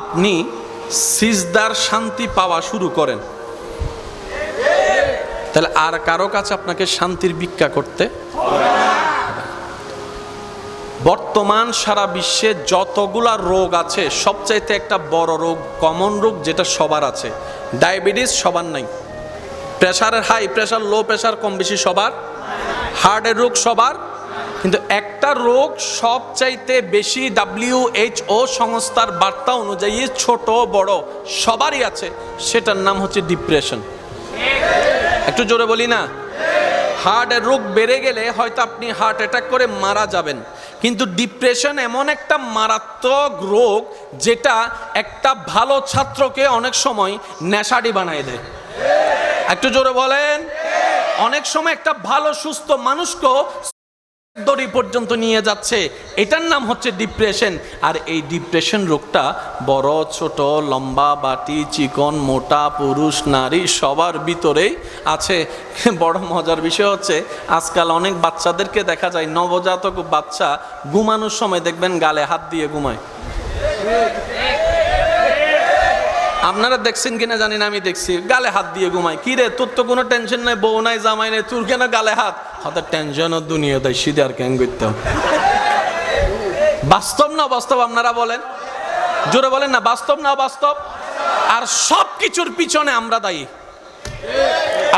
আপনি সিজদার শান্তি পাওয়া শুরু করেন। তাহলে আর কারও কাছে আপনাকে শান্তির ভিক্ষা করতে বর্তমান সারা বিশ্বে যতগুলা রোগ আছে, সবচাইতে একটা বড় রোগ কমন রোগ যেটা সবার আছে ডায়াবেটিস সবার নাই। প্রেশারের হাই প্রেশার লো প্রেশার কম বেশি সবার হার্টের রোগ সবার কিন্তু একটা রোগ সবচাইতে বেশি ডাব্লিউএইচও সংস্থার বার্তা অনুযায়ী ছোট, বড় সবারই আছে, সেটার নাম হচ্ছে ডিপ্রেশন একটু জোরে বলি না? হার্টের রোগ বেড়ে গেলে হয়তো আপনি হার্ট অ্যাটাক করে মারা যাবেন। কিন্তু ডিপ্রেশন এমন একটা মারাত্মক রোগ যেটা একটা ভালো ছাত্রকে অনেক সময় নেশাডি বানায় দেয়। একটু জোরে বলেন? অনেক সময় একটা ভালো, সুস্থ মানুষকেও দড়ি পর্যন্ত নিয়ে যাচ্ছে। এটার নাম হচ্ছে ডিপ্রেশন। আর এই ডিপ্রেশন রোগটা বড়, ছোট, লম্বা, বাটি, চিকন, মোটা, পুরুষ, নারী সবার ভিতরেই আছে। বড় মজার বিষয় হচ্ছে, আজকাল অনেক বাচ্চাদেরকে দেখা যায়, নবজাতক বাচ্চা ঘুমানোর সময় দেখবেন গালে হাত দিয়ে ঘুমায়। আপনারা দেখছেন কিনা জানি না, আমি দেখছি। গালে হাত দিয়ে ঘুমাই। কি রে, তোর তো কোনো টেনশন নাই, বউ নাই, জামাই নাই, তোর কেন গালে হাত? হাতে টেনশন ও দুনিয়া দেয় সিধে আর কেন করতাম বাস্তব না বাস্তব আপনারা বলেন? জোরে বলেন না, বাস্তব না বাস্তব আর সব কিছুর পিছনে আমরা দায়ী।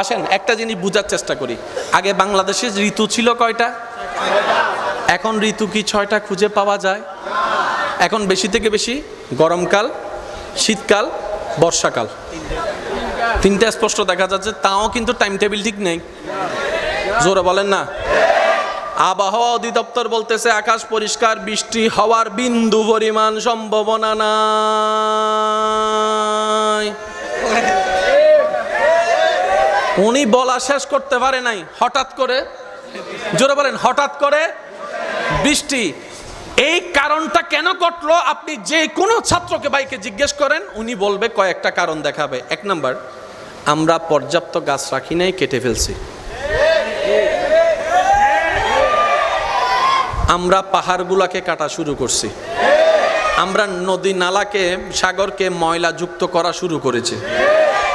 আসেন, একটা জিনিস বুঝার চেষ্টা করি। আগে বাংলাদেশে ঋতু ছিল কয়টা? এখন ঋতু কি ছয়টা খুঁজে পাওয়া যায়? এখন বেশি থেকে বেশি? গরমকাল, শীতকাল বর্ষাকাল। তিনটা স্পষ্ট দেখা যাচ্ছে, তাও কিন্তু টাইম টেবিল ঠিক নেই। জোরে বলেন না। আবহাওয়া অধিদপ্তর বলতেছে, আকাশ পরিষ্কার, বৃষ্টি হওয়ার বিন্দু পরিমাণ সম্ভাবনা নাই। উনি বলা শেষ করতে পারে নাই, হঠাৎ করে। জোরে বলেন, হঠাৎ করে বৃষ্টি। এই কারণটা কেন ঘটলো? আপনি যে কোনো ছাত্রকে ভাইকে জিজ্ঞেস করেন, উনি বলবে, কয়েকটা কারণ দেখাবে। এক নাম্বার, আমরা পর্যাপ্ত গাছ রাখি নাই, কেটে ফেলছি। আমরা পাহাড়গুলাকে কাটা শুরু করছি। আমরা নদী নালাকে, সাগরকে ময়লা যুক্ত করা শুরু করেছি।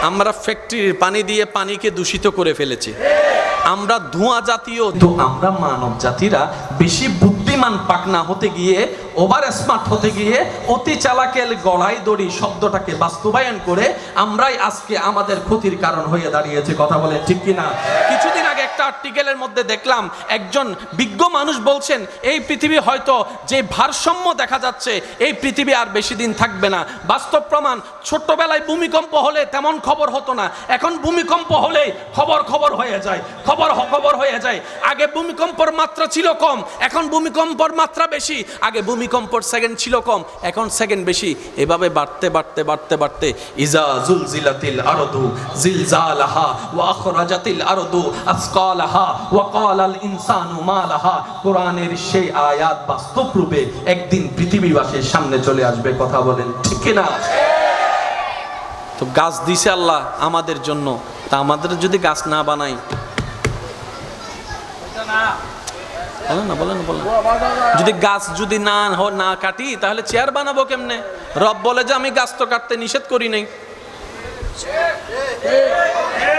আমরা ফ্যাক্টরির পানি দিয়ে পানিকে দূষিত করে ফেলেছি। আমরা ধোঁয়া জাতীয় আমরা মানব জাতিরা বেশি বুদ্ধিমান পাকনা হতে গিয়ে ওভার স্মার্ট হতে গিয়ে, অতি চালাকের গড়াই দড়ি শব্দটাকে বাস্তবায়ন করে আমরাই আজকে আমাদের ক্ষতির কারণ হয়ে দাঁড়িয়েছে। কথা বলে ঠিক কিনা? কিছুদিন একটা আর্টিকেলের মধ্যে দেখলাম, একজন বিজ্ঞ মানুষ বলছেন, এই পৃথিবী হয়তো যে ভারসাম্য দেখা যাচ্ছে, এই পৃথিবী আর বেশি দিন থাকবে না। বাস্তব প্রমাণ, ছোট্টবেলায় ভূমিকম্প হলে তেমন খবর হতো না। এখন ভূমিকম্প হলে খবর খবর হয়ে যায়, খবর খবর হয়ে যায়। আগে ভূমিকম্পর মাত্রা ছিল কম, এখন ভূমিকম্পর মাত্রা বেশি। আগে ভূমিকম্পর সেকেন্ড ছিল কম, এখন সেকেন্ড বেশি। এভাবে বাড়তে বাড়তে বাড়তে বাড়তে, ইজা জুলজিলাতিল আরদু জিলজালাহা ওয়া আখরাজাতিল আরদু ক্বালাল ইনসানু মা লাহা কোরআনের সেই আয়াত বাস্তব রূপে একদিন পৃথিবীবাসীর সামনে চলে আসবে, কথা বলেন, ঠিক না? তো গাছ দিছে আল্লাহ আমাদের জন্য, তা আমাদের যদি গাছ না বানাই? বলেন না, বলেন বলেন যদি গাছ যদি না না কাটি, তাহলে চেয়ার বানাবো কেমনে? রব বলে যে আমি গাছ তো কাটতে নিষেধ করি নাই।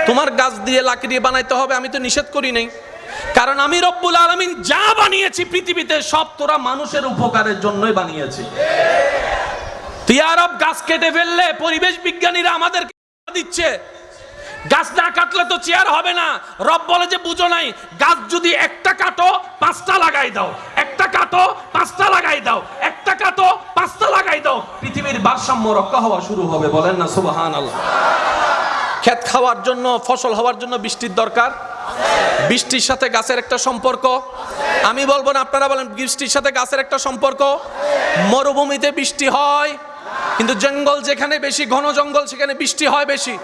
তোমার গাছ দিয়ে লাকি দিয়ে বানাইতে হবে, আমি তো নিষেধ করি নাই। কারণ আমি রব্বুল আলমিন যা বানিয়েছি পৃথিবীতে, সব তোরা মানুষের উপকারের জন্যই বানিয়েছি। তুই আরব গাছ কেটে ফেললে, পরিবেশ বিজ্ঞানীরা আমাদের দিচ্ছে। গাছ না কাটলে তো চেয়ার হবে না। রব বলে যে বুঝো নাই, গাছ যদি একটা কাটো, পাঁচটা লাগাই দাও। একটা কাটো, পাঁচটা লাগাই দাও। একটা কাটো, পাঁচটা লাগাই দাও। পৃথিবীর ভারসাম্য রক্ষা হওয়া শুরু হবে, বলেন না সুবাহান ক্ষেত খাওয়ার জন্য, ফসল হওয়ার জন্য বৃষ্টির দরকার? বৃষ্টির সাথে গাছের একটা সম্পর্ক? আমি বলব না, আপনারা বলেন, বৃষ্টির সাথে গাছের একটা সম্পর্ক? মরুভূমিতে বৃষ্টি হয়, কিন্তু জঙ্গল যেখানে বেশি, ঘন জঙ্গল সেখানে বৃষ্টি হয় বেশি।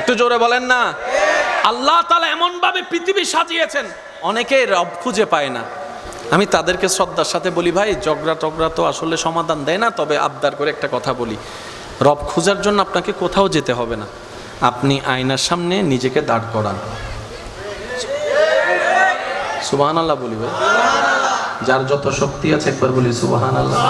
একটু জোরে বলেন না। আল্লাহ তালা এমন ভাবে পৃথিবী সাজিয়েছেন, অনেকে রব খুঁজে পায় না। আমি তাদেরকে শ্রদ্ধার সাথে বলি, ভাই জগরা টগরা তো আসলে সমাধান দেয় না, তবে আবদার করে একটা কথা বলি। রব খোঁজার জন্য আপনাকে কোথাও যেতে হবে না। আপনি আয়নার সামনে নিজেকে দাঁড় করান। সুবাহান আল্লাহ বলি ভাই। যার যত শক্তি আছে একবার বলি সুবাহান আল্লাহ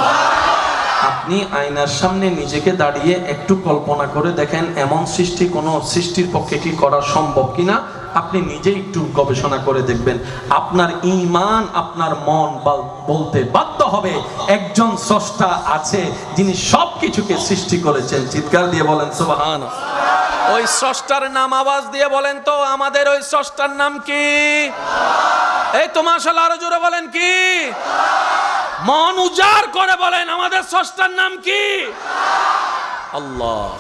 আপনি আয়নার সামনে নিজেকে দাঁড়িয়ে একটু কল্পনা করে দেখেন, এমন সৃষ্টি, কোনো সৃষ্টির পক্ষে কি করা সম্ভব কিনা? আপনি নিজে একটু গবেষণা করে দেখবেন। আপনার ইমান, আপনার মন বলতে বাধ্য হবে। একজন স্রষ্টা আছে, যিনি সব কিছুকে সৃষ্টি করেছেন। চিৎকার দিয়ে বলেন, সুবাহান। ওই স্রষ্টার নাম আওয়াজ দিয়ে বলেন তো, আমাদের ওই স্রষ্টার নাম কি? এই তোমার মাশাআল্লাহ, আরও জোরে বলেন কি? মন উজাড় করে বলেন, আমাদের স্রষ্টার নাম কি? আল্লাহ।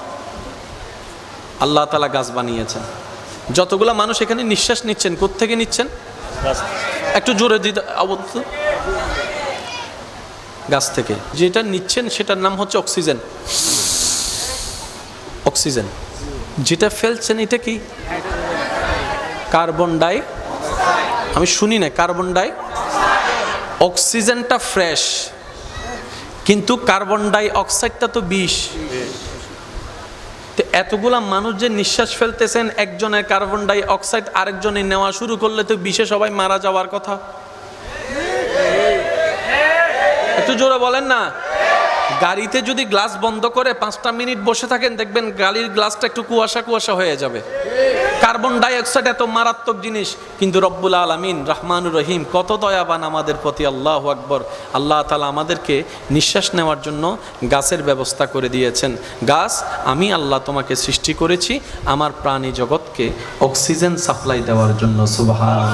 আল্লাহ তালা গাছ বানিয়েছেন। যতগুলা মানুষ এখানে নিঃশ্বাস নিচ্ছেন, কোত্থেকে নিচ্ছেন? একটু জোরে দিতে অবদ্ধ গাছ থেকে। যেটা নিচ্ছেন, সেটার নাম হচ্ছে অক্সিজেন। অক্সিজেন। যেটা ফেলছেন, এটা কি? কার্বন ডাই আমি শুনি না কার্বন ডাই অক্সিজেনটা ফ্রেশ, কিন্তু কার্বন ডাই অক্সাইডটা তো বিষ। এতগুলা মানুষ যে নিঃশ্বাস ফেলতেছেন, একজনের কার্বন ডাই অক্সাইড আরেকজনে নেওয়া শুরু করলে তো বিষে সবাই মারা যাওয়ার কথা। একটু জোরে বলেন না। গাড়িতে যদি গ্লাস বন্ধ করে পাঁচটা মিনিট বসে থাকেন, দেখবেন গাড়ির গ্লাসটা একটু কুয়াশা কুয়াশা হয়ে যাবে। কার্বন ডাই অক্সাইড এত মারাত্মক জিনিস, কিন্তু রব্বুল আলমিন রহমানুর রহিম কত দয়াবান আমাদের প্রতি আল্লাহ আকবর। আল্লাহ তালা আমাদেরকে নিঃশ্বাস নেওয়ার জন্য গাছের ব্যবস্থা করে দিয়েছেন। গাছ, আমি আল্লাহ তোমাকে সৃষ্টি করেছি, আমার প্রাণী জগৎকে অক্সিজেন সাপ্লাই দেওয়ার জন্য সুবাহান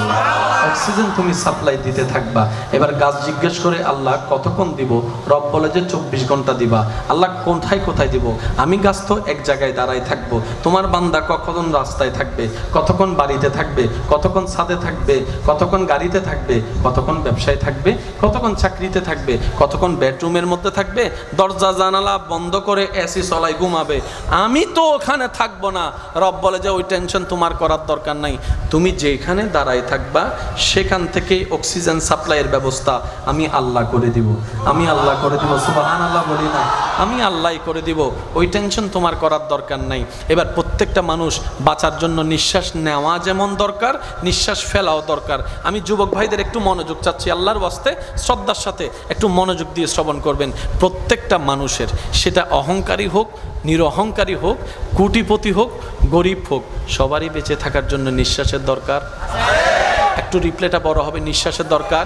অক্সিজেন তুমি সাপ্লাই দিতে থাকবা। এবার গাছ জিজ্ঞেস করে, আল্লাহ কতক্ষণ দিব? রব বলে যে, চব্বিশ ঘণ্টা দিবা। আল্লাহ কোথায় কোথায় দিব? আমি গাছ তো এক জায়গায় দাঁড়াই থাকব। তোমার বান্দা কখন রাস্তায় থাকবে? কতক্ষণ বাড়িতে থাকবে, কতক্ষণ ছাদে থাকবে, কতক্ষণ গাড়িতে থাকবে, কতক্ষণ ব্যবসায় থাকবে, কতক্ষণ চাকরিতে থাকবে, কতক্ষণ বেডরুমের মধ্যে থাকবে, দরজা, জানালা বন্ধ করে এসি চলাই ঘুমাবে। আমি তো ওখানে থাকব না। রব বলে যে, ওই টেনশন তোমার করার দরকার নাই। তুমি যেখানে দাঁড়ায় থাকবা, সেখান থেকেই অক্সিজেন সাপ্লাইয়ের ব্যবস্থা আমি আল্লাহ করে দিব। আমি আল্লাহ করে দিব সুবাহান আল্লাহ বলি না। আমি আল্লাহ করে দিব। ওই টেনশন তোমার করার দরকার নাই। এবার প্রত্যেকটা মানুষ বাঁচার জন্য নিঃশ্বাস নেওয়া যেমন দরকার, নিঃশ্বাস ফেলাও দরকার। আমি যুবক ভাইদের একটু মনোযোগ চাচ্ছি, আল্লাহর বাস্তে শ্রদ্ধার সাথে একটু মনোযোগ দিয়ে শ্রবণ করবেন। প্রত্যেকটা মানুষের সেটা অহংকারী হোক নিরহংকারী হোক, কুটিপতি হোক, গরিব হোক, সবারই বেঁচে থাকার জন্য নিঃশ্বাসের দরকার। একটু রিপ্লেটা বড় হবে, নিঃশ্বাসের দরকার।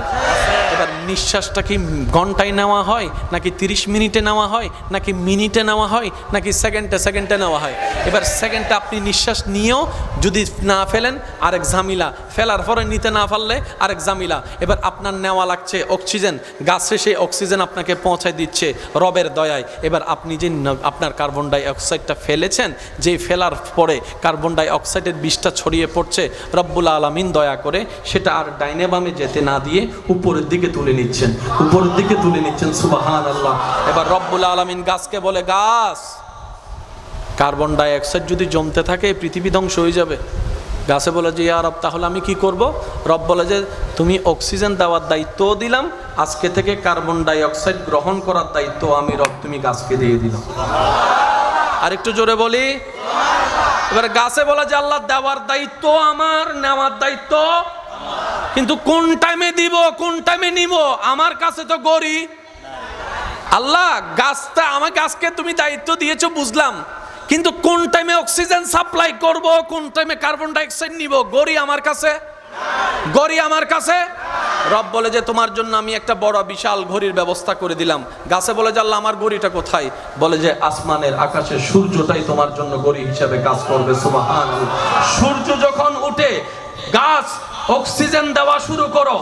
এবার নিঃশ্বাসটা কি ঘন্টায় নেওয়া হয়, নাকি তিরিশ মিনিটে নেওয়া হয়, নাকি মিনিটে নেওয়া হয়, নাকি সেকেন্ডে সেকেন্ডে নেওয়া হয়? এবার সেকেন্ডে আপনি নিঃশ্বাস নিয়েও যদি না ফেলেন, আরেক ঝামিলা। ফেলার পরে নিতে না পারলে আরেক ঝামিলা। এবার আপনার নেওয়া লাগছে অক্সিজেন। গাছে সেই অক্সিজেন আপনাকে পৌঁছায় দিচ্ছে রবের দয়ায়। এবার আপনি যে আপনার কার্বন ডাই অক্সাইডটা ফেলেছেন, যে ফেলার পরে কার্বন ডাই অক্সাইডের বিষটা ছড়িয়ে পড়ছে, রব্বুল আলমিন দয়া করে সেটা আর ডাইনে বামে যেতে না দিয়ে উপরের দিকে তুলে নিচ্ছেন, উপরের দিকে তুলে নিচ্ছেন সুবাহান আল্লাহ এবার রব্বুল আলমিন গাছকে বলে, গাছ, কার্বন ডাই অক্সাইড যদি জমতে থাকে, পৃথিবী ধ্বংস হয়ে যাবে। গাছে বলে যে, ইয়া রব, তাহলে আমি কি করব? রব বলে যে, তুমি অক্সিজেন দেওয়ার দায়িত্ব দিলাম, আজকে থেকে কার্বন ডাই অক্সাইড গ্রহণ করার দায়িত্ব আমি রব, তুমি গাছকে দিয়ে দিলাম। আর একটু জোরে বলি। এবার গাছে বলে যে, আল্লাহ দেওয়ার দায়িত্ব আমার, নেওয়ার দায়িত্ব কিন্তু কোন টাইমে দিব, কোন টাইমে নিব? আমার কাছে তো গড়ি। আল্লাহ, গাছটা আমাকে আজকে তুমি দায়িত্ব দিয়েছ, বুঝলাম। কিন্তু কোন টাইমে অক্সিজেন সাপ্লাই করব, কোন টাইমে কার্বন ডাইঅক্সাইড নিব? গড়ি আমার কাছে? গড়ি আমার কাছে? রব বলে যে, তোমার জন্য আমি একটা বড় বিশাল ঘড়ির ব্যবস্থা করে দিলাম। গাছে বলে যে, আল্লাহ, আমার ঘড়িটা কোথায়? বলে যে, আসমানের আকাশে সূর্যটাই তোমার জন্য ঘড়ি হিসেবে কাজ করবে সুবহান সূর্য যখন উঠে, গাছ অক্সিজেন দেওয়া শুরু করো।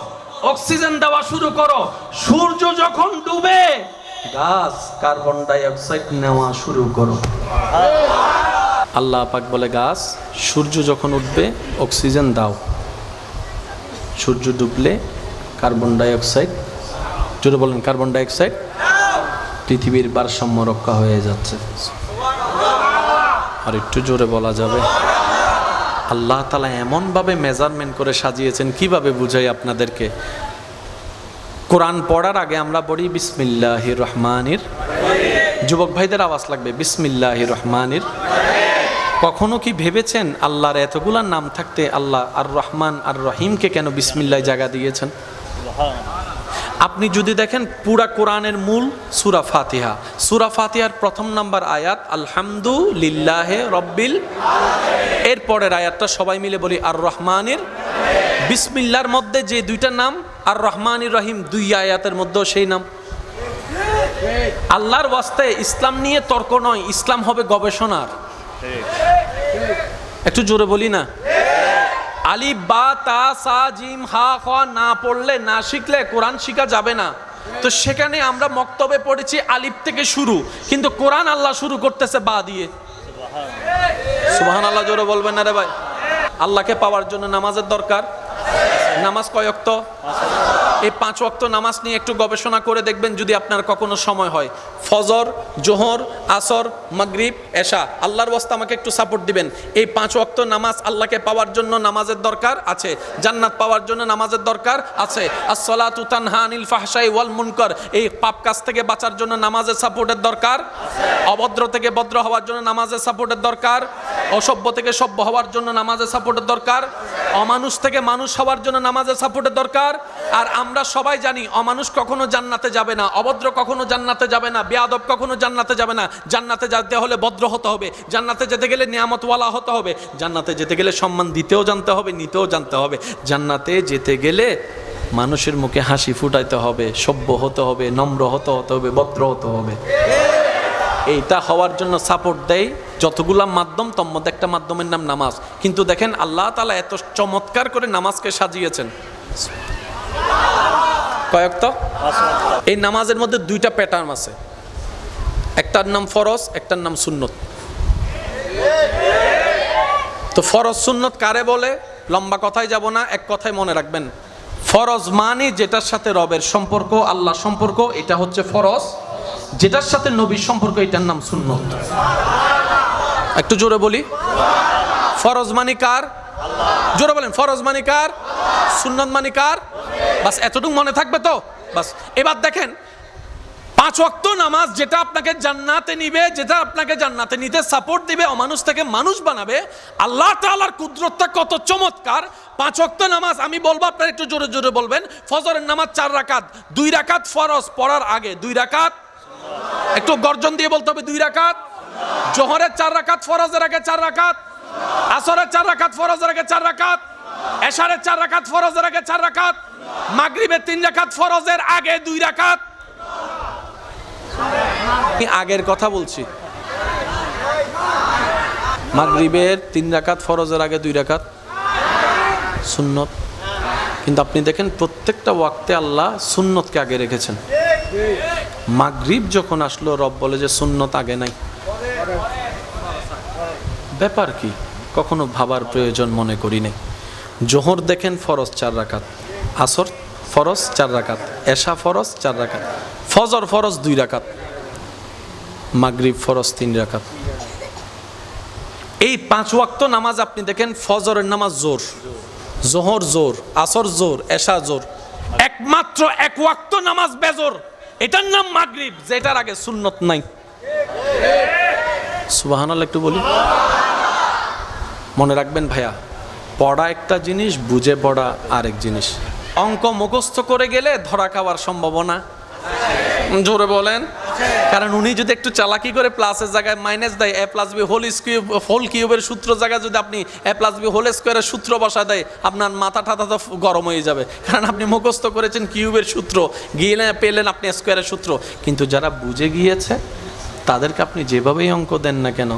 অক্সিজেন দেওয়া শুরু করো। সূর্য যখন ডুবে, গাছ কার্বন ডাই অক্সাইড নেওয়া শুরু করো। আল্লাহ পাক বলে, গাছ, সূর্য যখন উঠবে, অক্সিজেন দাও। সূর্য ডুবলে কার্বন ডাই অক্সাইড জোরে বলেন, কার্বন ডাই অক্সাইড পৃথিবীর ভারসাম্য রক্ষা হয়ে যাচ্ছে। আর একটু জোরে বলা যাবে। আল্লাহ তালা এমনভাবে মেজারমেন্ট করে সাজিয়েছেন, কীভাবে বুঝাই আপনাদেরকে? কোরআন পড়ার আগে আমরা পড়ি, বিসমিল্লাহ রহমানির। যুবক ভাইদের আওয়াজ লাগবে, বিসমিল্লাহ রহমানির। কখনো কি ভেবেছেন আল্লাহর এতগুলা নাম থাকতে আল্লাহ আর রহমান আর রহিমকে কেন বিসমিল্লাহ জায়গা দিয়েছেন? আপনি যদি দেখেন পুরা কোরআনের মূল সুরা ফাতিহা। সুরা ফাতিহার প্রথম নাম্বার আয়াত, আলহামদুলিল্লাহে রব্বিল এর পরের আয়াতটা সবাই মিলে বলি আর রহমানের বিসমিল্লার মধ্যে যে দুইটা নাম আর রহমানির রহিম, দুই আয়াতের মধ্যেও সেই নাম। আল্লাহর ওয়াস্তে ইসলাম নিয়ে তর্ক নয়, ইসলাম হবে গবেষণার। একটু জোরে বলি না? আলিফ বা তা সা জিম হা খ না পড়লে না শিখলে কোরআন শিখা যাবে না। তো সেখানে আমরা মক্তবে পড়েছি আলিফ থেকে শুরু, কিন্তু কোরআন আল্লাহ শুরু করতেছে বা দিয়ে। সুহান আল্লাহ জোরে বলবেন না রে ভাই? আল্লাহকে পাওয়ার জন্য নামাজের দরকার? নামাজ কয়ক্ত এই পাঁচ ওয়াক্ত নামাজ নিয়ে একটু গবেষণা করে দেখবেন যদি আপনার কখনো সময় হয়। ফজর, জোহর, আসর, মাগরিব, এশা, আল্লাহর বস্তা আমাকে একটু সাপোর্ট দিবেন। এই পাঁচ ওয়াক্ত নামাজ আল্লাহকে পাওয়ার জন্য নামাজের দরকার আছে। জান্নাত পাওয়ার জন্য নামাজের দরকার আছে। আসসালাতু তানহা আনিল ফাহশাই ওয়াল মুনকর। এই পাপ কাজ থেকে বাঁচার জন্য নামাজের সাপোর্টের দরকার। অভদ্র থেকে ভদ্র হওয়ার জন্য নামাজের সাপোর্টের দরকার। অসভ্য থেকে সভ্য হওয়ার জন্য নামাজের সাপোর্টের দরকার। অমানুষ থেকে মানুষ হওয়ার জন্য নামাজের সাপোর্টের দরকার। আর আমরা সবাই জানি, অমানুষ কখনো জান্নাতে যাবে না, অভদ্র কখনো জান্নাতে যাবে না, বেয়াদব কখনো জান্নাতে যাবে না। জান্নাতে যেতে হলে ভদ্র হতে হবে, জান্নাতে যেতে গেলে নিয়ামতওয়ালা হতে হবে, জান্নাতে যেতে গেলে সম্মান দিতেও জানতে হবে, নিতেও জানতে হবে। জান্নাতে যেতে গেলে মানুষের মুখে হাসি ফুটাইতে হবে, সভ্য হতে হবে, নম্র হতে হতে হবে, ভদ্র হতে হবে। এইটা হওয়ার জন্য সাপোর্ট দেয়, যতগুলা মাধ্যম, তোর মধ্যে একটা মাধ্যমের নাম নামাজ। কিন্তু দেখেন, আল্লাহ তালা এত চমৎকার করে নামাজকে সাজিয়েছেন। কয়েক তো এই নামাজের মধ্যে দুইটা প্যাটার্ন আছে। একটার নাম ফরজ, একটার নাম সুন্নত। তো ফরজ, সুন্নত কারে বলে? লম্বা কথায় যাব না, এক কথায় মনে রাখবেন। ফরজ মানে যেটার সাথে রবের সম্পর্ক আল্লাহ সম্পর্ক, এটা হচ্ছে ফরজ। যেটার সাথে নবীর সম্পর্ক, এটার নাম সুন্নত। একটু জোরে বলি। ফরজ মানে কার? জোরে বলেন, ফরজ মানে কার? সুন্নত মানে কার? বাস এতটুকু মনে থাকবে তো? বাস, এবার দেখেন, পাঁচ ওয়াক্ত নামাজ যেটা আপনাকে জান্নাতে নিবে, যেটা আপনাকে জান্নাতে নিতে সাপোর্ট দিবে, অমানুষ থেকে মানুষ বানাবে, আল্লাহ তাআলার কুদরতটা কত চমৎকার। পাঁচ ওয়াক্ত নামাজ, আমি বলব আপনারা একটু জোরে জোরে বলবেন, ফজরের নামাজ চার রাকাত, দুই রাকাত ফরজ, পড়ার আগে, দুই রাকাত, একটু গর্জন দিয়ে বলতে হবে, দুই রাকাত, জোহরের চার রাকাত ফরজের আগে চার রাকাত, আসরের চার রাকাত ফরজের আগে চার রাকাত, এশারের চার রাকাত ফরজের আগে চার রাকাত মাগরিবের তিন রাকাত, ফরজের আগে দুই রাকাত। আমি আগের কথা বলছি। মাগরিবের তিন রাকাত, ফরজের আগে দুই রাকাত। সুন্নত। কিন্তু আপনি দেখেন, প্রত্যেকটা ওয়াক্তে আল্লাহ সুন্নতকে আগে রেখেছেন। মাগরিব যখন আসলো, রব বলে যে সুন্নত আগে নাই। ব্যাপার কি? কখনো ভাবার প্রয়োজন মনে করি নাই। জোহর দেখেন, ফরজ চার রাকাত। আসর ফরজ চার রাকাত, এশা ফরজ চার রাকাত, ফজর ফরজ দুই রাকাত, মাগরিব ফরজ তিন রাকাত। এই পাঁচ ওয়াক্ত নামাজ আপনি দেখেন ফজরের নামাজ জোর, জোহর জোর, আসর জোর, এশা জোর, একমাত্র এক ওয়াক্ত নামাজ বেজোর। এটার নাম মাগরিব, যেটার আগে সুন্নত নাই। সুবাহানাল্লাহ একটু বলি। মনে রাখবেন ভাইয়া, পড়া একটা জিনিস, বুঝে পড়া আরেক জিনিস। অঙ্ক মুখস্থ করে গেলে ধরা খাওয়ার সম্ভাবনা। জোরে বলেন। কারণ উনি যদি একটু চালাকি করে প্লাসের জায়গায় মাইনাস দেয় A plus B whole square whole কিউবের সূত্র জায়গায় যদি আপনি এ প্লাস বি হোল স্কোয়ারের সূত্র বসা দেয়, আপনার মাথা ঠাতা তো গরম হয়ে যাবে। কারণ আপনি মুখস্থ করেছেন কিউবের সূত্র গিয়ে পেলেন আপনি স্কোয়ারের সূত্র। কিন্তু যারা বুঝে গিয়েছে, তাদেরকে আপনি যেভাবেই অঙ্ক দেন না কেন,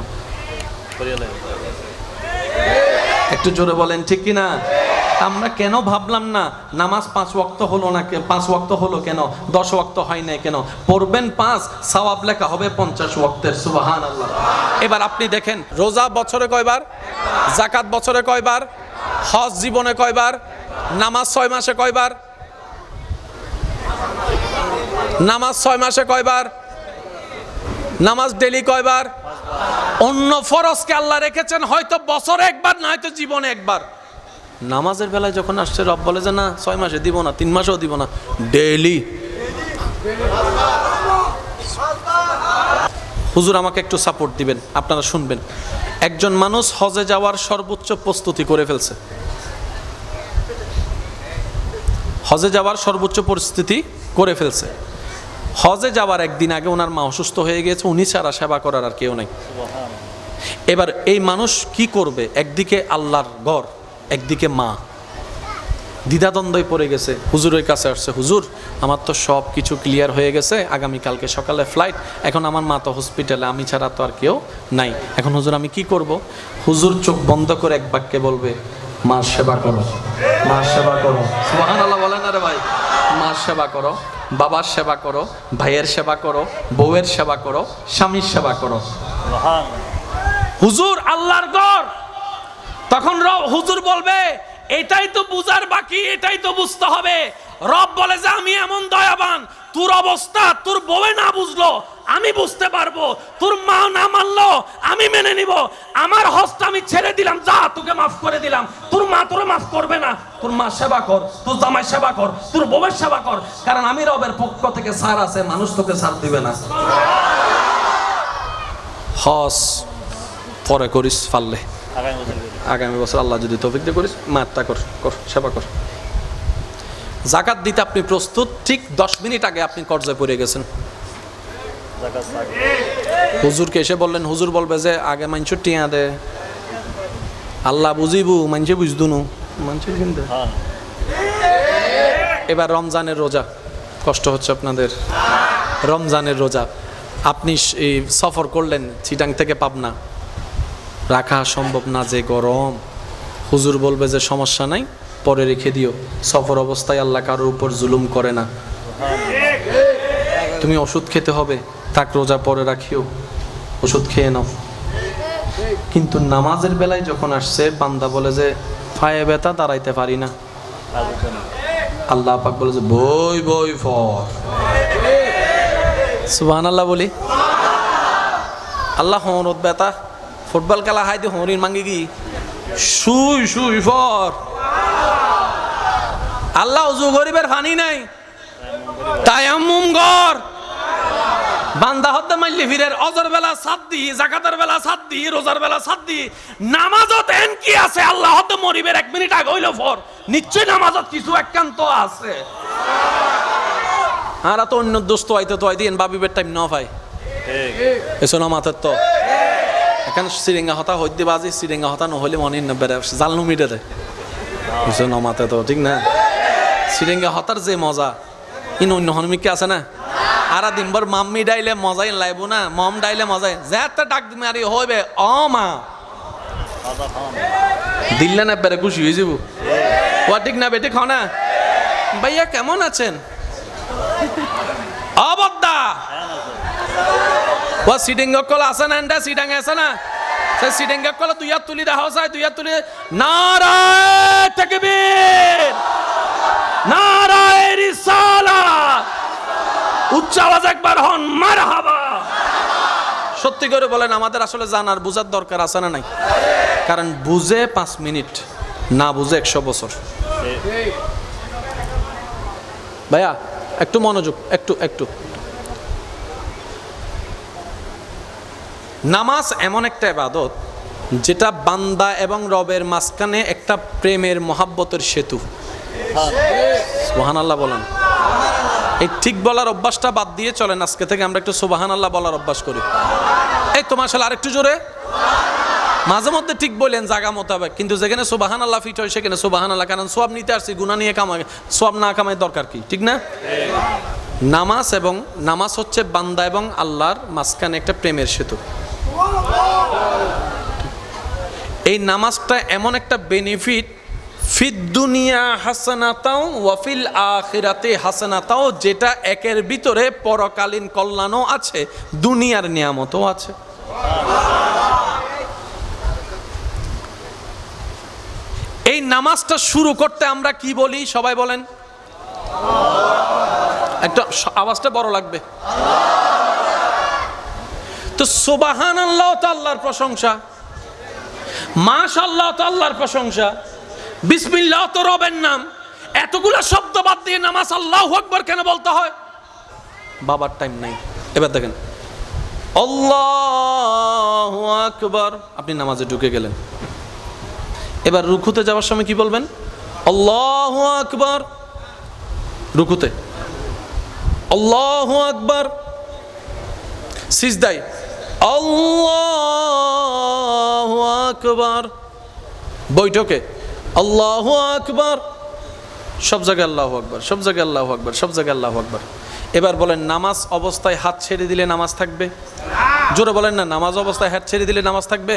একটু জোরে বলেন, ঠিক কি না আমরা কেন ভাবলাম না, নামাজ পাঁচ ওয়াক্ত হলো না পাঁচ ওয়াক্ত হলো কেন? দশ ওয়াক্ত হয় না কেন? পড়বেন পাঁচ, সওয়াব লেখা হবে পঞ্চাশ ওয়াক্তের সুবাহান আল্লাহ এবার আপনি দেখেন, রোজা বছরে কয়বার? জাকাত বছরে কয়বার? হজ জীবনে কয়বার? নামাজ ছয় মাসে কয়বার? নামাজ ছয় মাসে কয়বার? নামাজ ডেলি কয়বার? অন্য ফরজকে আল্লাহ রেখেছেন, হয়তো বছরে একবার না হয়তো জীবনে একবার। নামাজের বেলায় যখন আসছে, রব বলে যে, না, ছয় মাসে দিব না, তিন মাসেও দিব না, ডেইলি। হুজুর, আমাকে একটু সাপোর্ট দিবেন, আপনারা শুনবেন। একজন মানুষ হজে যাওয়ার সর্বোচ্চ প্রস্তুতি করে ফেলছে। হজে যাওয়ার সর্বোচ্চ পরিস্থিতি করে ফেলছে। হজে যাওয়ার একদিন আগে ওনার মা অসুস্থ হয়ে গেছে উনি ছাড়া সেবা করার আর কেউ নেই। এবার এই মানুষ কি করবে? একদিকে আল্লাহর গড় একদিকে মা। দ্বিধাদ্বন্দ্বই পড়ে গেছে। হুজুরের কাছে আসছে হুজুর আমার তো সব কিছু ক্লিয়ার হয়ে গেছে। আগামীকালকে সকালে ফ্লাইট এখন আমার মা তো হসপিটালে আমি ছাড়া তো আর কেউ নাই। এখন হুজুর আমি কি করব? হুজুর চোখ বন্ধ করে এক বাক্যে বলবে মার সেবা করো মার সেবা করো। সুবহান আল্লাহ বলেন আরে ভাই। মার সেবা করো বাবার সেবা করো ভাইয়ের সেবা করো বউয়ের সেবা করো স্বামীর সেবা করো। হুজুর আল্লাহর গড় তখন রব হুজুর বলবে এটাই তো বুঝার বাকি এটাই তো বুঝতে হবে। রব বলে যে আমি এমন দয়াবান তোর অবস্থা তোর বউয়ে না বুঝলো আমি বুঝতে পারব তোর মা না মানলো আমি মেনে নিব। আমার হস্ত আমি ছেড়ে দিলাম যা তোকে মাফ করে দিলাম। তোর মা তোরে মাফ করবে না। তোর মা সেবা কর তোর জামাই সেবা কর তোর বউয়ের সেবা কর। কারণ আমি রবের পক্ষ থেকে সার আছে মানুষ তোকে সার দিবে না। হস পরে করিস পারলে আগামী বছর আল্লাহ যদি তৌফিক দিয়ে করিস, মাত্রা কর কর, সেবা কর। জাকাত দিতে আপনি প্রস্তুত, ঠিক দশ মিনিট আগে আপনি কর্জায় পড়ে গেছেন। হুজুরকে এসে বললেন, হুজুর বলবে যে, আগে মাংস টিয়া দে। আল্লাহ বুঝিবু মাংসে বুঝদু নু মাংসের কিন্তু। এবার রমজানের রোজা, কষ্ট হচ্ছে আপনাদের। রমজানের রোজা, আপনি সফর করলেন, চিটাং থেকে পাবনা। রাখা সম্ভব না যে গরম। হুজুর বলবে যে সমস্যা নাই, পরে রেখে দিও। সফর অবস্থায় আল্লাহ কারোর উপর জুলুম করে না। তুমি ওষুধ খেতে হবে, তাক রোজা পরে রাখিও। ওষুধ খেয়ে নাও। কিন্তু নামাজের বেলায় যখন আসছে, বান্দা বলে যে, ফায়ে ব্যথা, দাঁড়াইতে পারি না। আল্লাহ পাক বলে যে, বই বই ফর সুবহান আল্লাহ বলি। আল্লাহ হরত বেতা ফুটবল খেলা হাই দি হরিণ মাঙ্গি কি? শুই শুই ফর। আল্লাহ উজু গরিবের ফানি নাই। তায়াম্মুম গর বান্দা হতে মাইলি ফিরের অজর বেলা সাত দি জাকাতের বেলা সাত দি রোজার বেলা সাত দি নামাজত এন কি আছে? আল্লাহ হতে মরিবের এক মিনিট আগে হইল ফর। নিশ্চয় নামাজত কিছু একান্ত আছে। আর তো অন্য দোস্ত আইতে তো আইতেন বাবিবের টাইম ন পাই এসো না মাথার তো। এখন সিরিঙ্গা হতা হইতে বাজি সিরিঙ্গা হতা, নহলে মনে বেড়ে জালনু মিটে দেয় এসো না মাথা তো, ঠিক না? সিরিঙ্গা হতার যে মজা, ইন অন্য হনুমিককে আছে না? আরা দিনভর মাম্মি ডাইলে মজাই লাইব না, মম ডাইলে মজাই। যেতে ডাক মারি হইবে, অ মা। দিল্লে না পেরে খুশি হয়ে যাব। ও ঠিক না, বেটি খাও না। ভাইয়া, কেমন আছেন? ও সিডিং কল আছে না এন্ডা সিডাং আছে না সে সিডিং কল দুই হাত তুলি দেখা যায় দুই হাত তুলি নারায় তাকবীর নারায় রিসালাত উচ্চ আওয়াজ একবার হন মারহাবা সত্যি করে বলেন, আমাদের আসলে জানার, বুঝার দরকার আছে না নাই? কারণ বুঝে পাঁচ মিনিট, না বুঝে একশো বছর। ভাইয়া, একটু মনোযোগ, একটু একটু। নামাজ এমন একটা ইবাদত যেটা বান্দা এবং রবের মাঝখানে একটা প্রেমের মহাব্বতের সেতু। সুবাহান আল্লাহ বলেন। এই ঠিক বলার অভ্যাসটা বাদ দিয়ে চলেন আজকে থেকে, আমরা একটু সুবাহান আল্লাহ বলার অভ্যাস করি। এই তোমার সালে আরেকটু জোরে। মাঝে মধ্যে ঠিক বললেন জাগা মোতাবেক, কিন্তু যেখানে সুবাহান আল্লাহ ফিট হয় সেখানে সুবাহান আল্লাহ কারণ সোয়াব নিতে আসছি গুণা নিয়ে কামাই, সোয়াব না কামাই দরকার কি, ঠিক না? নামাজ এবং, নামাজ হচ্ছে বান্দা এবং আল্লাহর মাঝখানে একটা প্রেমের সেতু। এই নামাজটা এমন একটা বেনিফিট ফিদ দুনিয়া হাসানাতাও ওয়াফিল আখিরাতে হাসানাতাও, যেটা একের ভিতরে পরকালীন কল্যাণও আছে, দুনিয়ার নিয়ামতও আছে। এই নামাজটা শুরু করতে আমরা কি বলি? সবাই বলেন। একটা আওয়াজটা বড় লাগবে। তো সোবাহান আল্লাহ তো আল্লাহর প্রশংসা। মাস আল্লাহ তো আল্লাহর প্রশংসা। বিসমিল্লাহ তো রবের নাম। এতগুলা শব্দ বাদ দিয়ে নামাজ আল্লাহ আকবর কেন বলতে হয়? বাবার টাইম নাই। এবার দেখেন। আল্লাহ আকবর। আপনি নামাজে ঢুকে গেলেন। এবার রুকুতে যাওয়ার সময় কি বলবেন? আল্লাহ আকবর। রুকুতে। আল্লাহ আকবার। সিজদাই আল্লাহ আকবার। বৈঠকে আল্লাহ আকবার। সব জায়গায় আল্লাহ আকবার, সব জায়গায় আল্লাহ আকবার, সব জায়গায় আল্লাহ আকবার। এবার বলেন, নামাজ অবস্থায় হাত ছেড়ে দিলে নামাজ থাকবে? জোরে বলেন না, নামাজ অবস্থায় হাত ছেড়ে দিলে নামাজ থাকবে?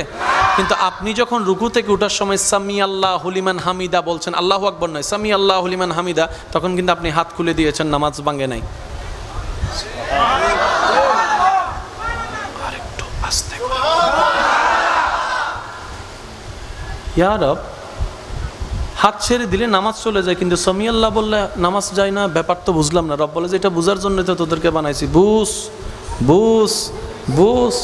কিন্তু আপনি যখন রুকু থেকে ওঠার সময় সামি আল্লাহ হলিমান হামিদা বলছেন, আল্লাহ আকবর নয়, সামি আল্লাহ হলিমান হামিদা, তখন কিন্তু আপনি হাত খুলে দিয়েছেন, নামাজ ভাঙে নাই আরেকটু আস্তে করে। ইয়া রব, হাত ছেড়ে দিলে নামাজ চলে যায়, কিন্তু সমি আল্লাহ বললে নামাজ যায় না, ব্যাপার তো বুঝলাম না। রব বলে যে, এটা বুঝার জন্য তো তোদেরকে বানাইছি। বুস বুস বুস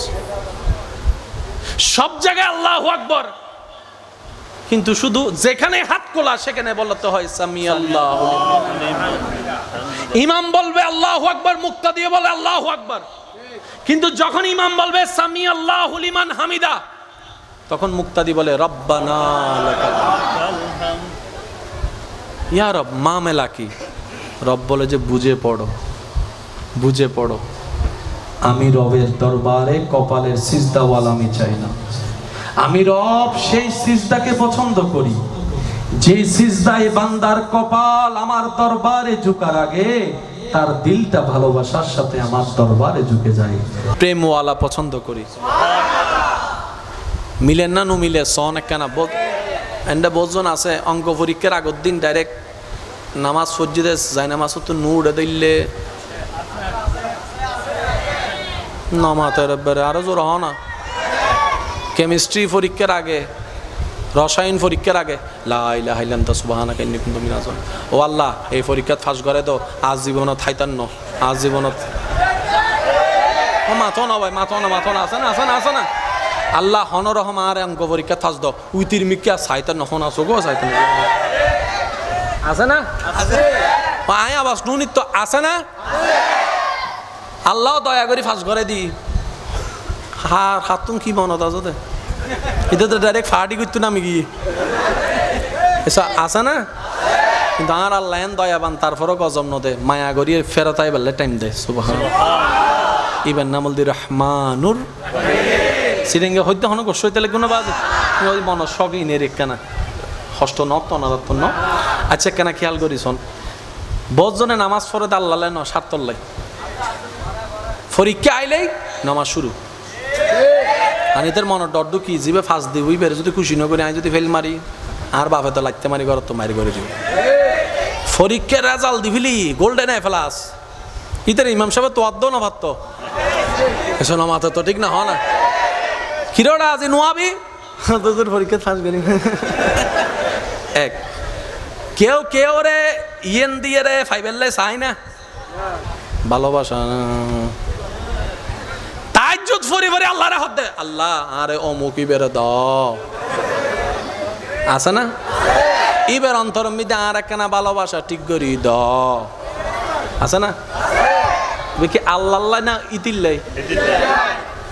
সব জায়গায় আল্লাহ আকবর। কিন্তু শুধু যেখানে হাত কোলা সেখানে বলতে হয় সামি আল্লাহ ইমাম বলবে, আল্লাহ আকবর। মুক্তা দিয়ে বলে, আল্লাহ আকবর। কিন্তু যখন ইমাম বলবে সামি আল্লাহ হামিদা। তখন মুক্তাদি বলে, রব্বানা ইয়া রব, মা মেলা কি? রব বলে যে, বুঝে পড়ো বুঝে পড়ো। আমি রবের দরবারে কপালের সিজদাওয়াল আমি চাই না। আমি রব সেই সিজদাকে পছন্দ করি। যে সিজদায় বান্দার কপাল আমার দরবারে ঝুকার আগে, তার দিলটা ভালোবাসার সাথে আমার দরবারে ঝুঁকে যায়। প্রেমওয়ালা পছন্দ করি। মিলেন না নু মিলে সন একখানা বোধ। এন্ডা বোধজন আছে অঙ্ক পরীক্ষার আগের দিন ডাইরেক্ট নামাজ সজ্জিদে যাই নামাজ তো নু উড়ে দিলে। এবারে আরও জোর হ না। কেমিস্ট্রি পরীক্ষার আগে, রসায়ন পরীক্ষার আগে লাইলা হাইলাম তা সুবাহানা কেন্দ্রিক কিন্তু মিনাজন ও আল্লাহ, এই পরীক্ষাত ফাঁস করে তো আজ জীবনত থাইতান্ন, আজ জীবনত ও মাথো না ভাই, মাথো না মাথো না, আছে না আছে না আছে না। আল্লাহ হনরহম আর অঙ্ক পরীক্ষা থাস দ। উইতির মিকা সাইতান নহন আছো গো সাইতান। আছে না? আয় আবাস নুনিত তো আছে না? আল্লাহ দয়া করে ফাঁস করে দি। হার হাতুন কি মনত আছে দে এটা তো ডাইরেক্ট ফাটি করতো না আমি গিয়ে। এসব আছে না? কিন্তু আর আল্লাহ দয়াবান তারপরও গজম নদে। মায়া গড়িয়ে ফেরতাই বেলে টাইম দেয় সুবাহ ইবেন নামল দি রহমানুর সিরিঙ্গে হইতে হন গোস হইতে লাগবে না বাজে। মন সবই নে রে কেনা। হষ্ট ন তনারত্ন ন আচ্ছা কেনা খেয়াল করিছন বজনে নামাজ পড়ে আল্লাহ ন সাতল্লাই পরীক্ষা আইলেই নামাজ শুরু। আর এদের মনে ডর কি জিবে ফাঁস দিব বের যদি খুশি নকরি আমি যদি ফেল মারি, আর বাপে তো লাগতে মারি ঘর তো মারি করে দিব। পরীক্ষার রেজাল্ট দিবিলি গোল্ডেন এ ফেলাস ইতার ইমাম সাহেব তো আদ্য না ভাত এসো না মাথা তো ঠিক না, হ না। কিরোটা আজি নোয়াবি? তোদের পরীক্ষা ফাঁস করি এক। কেউ কেউ রে ইয়েন দিয়ে রে ফাইবেললে চাই না? ভালোবাসা। তাজ্জুদ ফরি ফরি আল্লাহ রে হদ্দে আল্লাহ আরে অমুকি বেরে দ। আছে না? ইবের অন্তর মিদে আর একখানা ভালোবাসা ঠিক করি দ। আছে না? কি আল্লাহ আল্লাহ না ইতিল্লাই?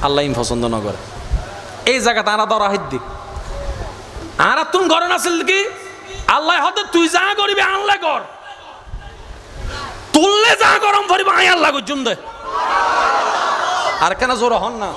আল্লাহ পছন্দ না করে এই জায়গাতে আনা ধরা হিদ্দি আনা তুমি ঘরে নাছিল কি? আল্লাহ হতে তুই যা করিবি আনলে কর। তুললে যা গরম পড়িব আই আল্লাহ জুম দে আর কেন জোর হন না?